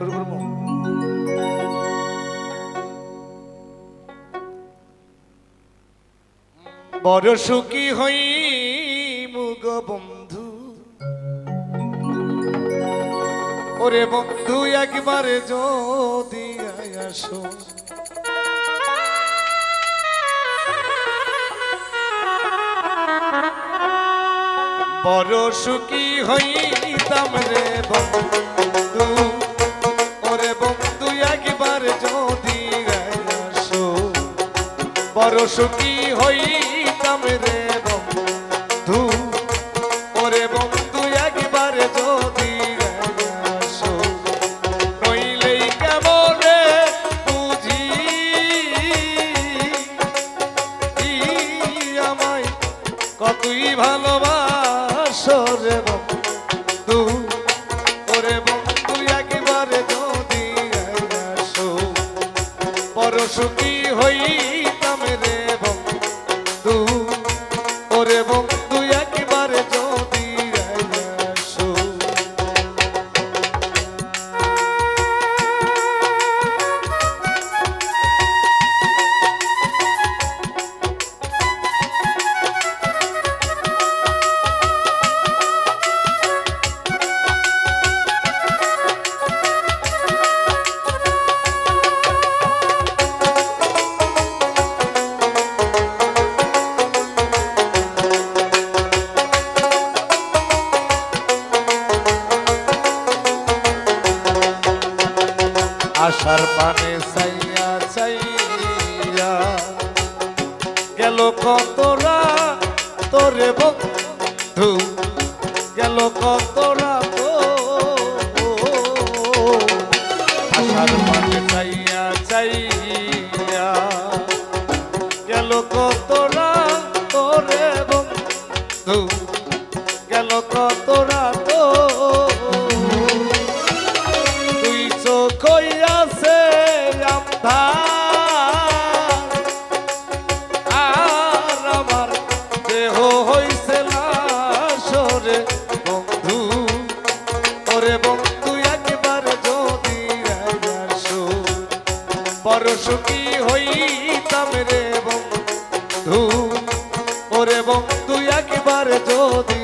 শুরু করব? বড় সুখী হই মুগ বন্ধু। ওরে বন্ধু, একবারে যদি আসো। বড় সুখী হইতাম রে বন্ধু। বড় সুখী হইতাম রে বন্ধু। ওরে বন্ধু, একবার যদি নইলেই কেমনে বুঝি? আমায় কতই ভালোবাসো রে বন্ধু। ওরে বন্ধু, একবারে যদি আসো, বড় সুখী হইতাম রে বন্ধু আশার পানে চাইয়া চাইয়া গেল কতরা তোরে বন্ধু? গেল কতরা তো আশার পানে চাইয়া চাইয়া গেল কতরা তোরে বন্ধু? বন্ধু একবার যদি আসো বড় সুখী হইতাম রে বন্ধু। ওরে বন্ধু একবার যদি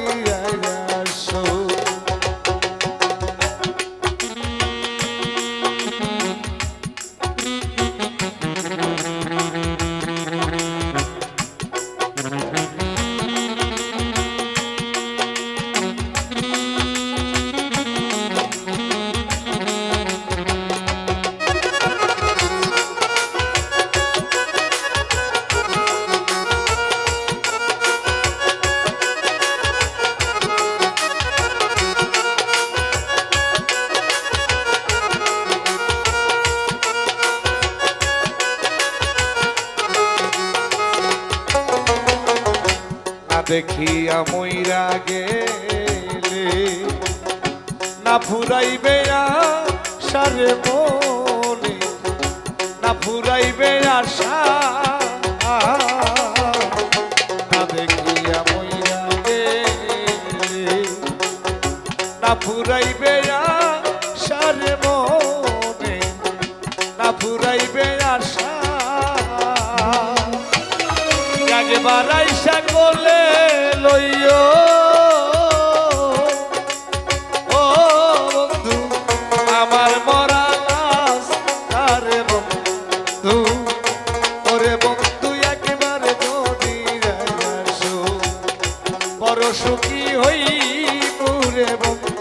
দেখিয়া মইরা গেলে। না ফুরাইবে সারে মনে, না ফুরাইবে আশা। না দেখিয়া মইরা গেলে। না ফুরাইবে সারে মনে, না ফুরাইবে আশা। একবার আইসা কোলে লইও। ও বন্ধু, আমার মরা লাশ আরে বন্ধু? ওরে বন্ধু, একবারে বড় সুখী হই পুরে বন্ধু।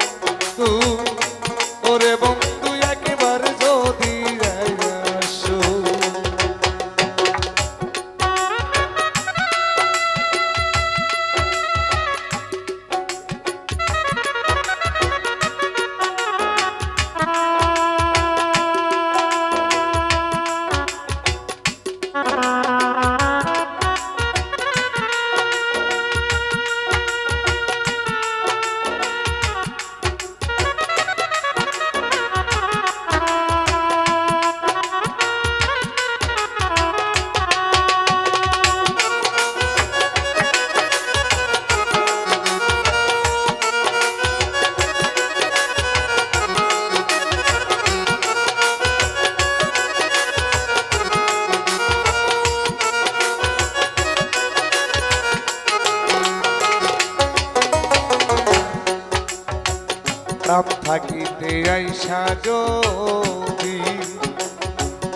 আইসা যদি।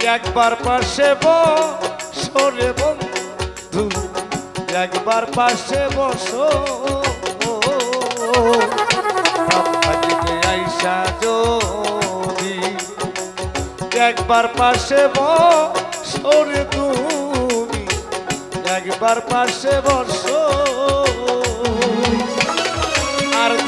একবার পাশে বসরে বন্ধু। একবার পাশে বসো। আইসা যদি। একবার পাশে বসরে তুমি। একবার পাশে বসো।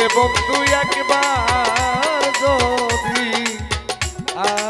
এবং তুই একবার যদি আ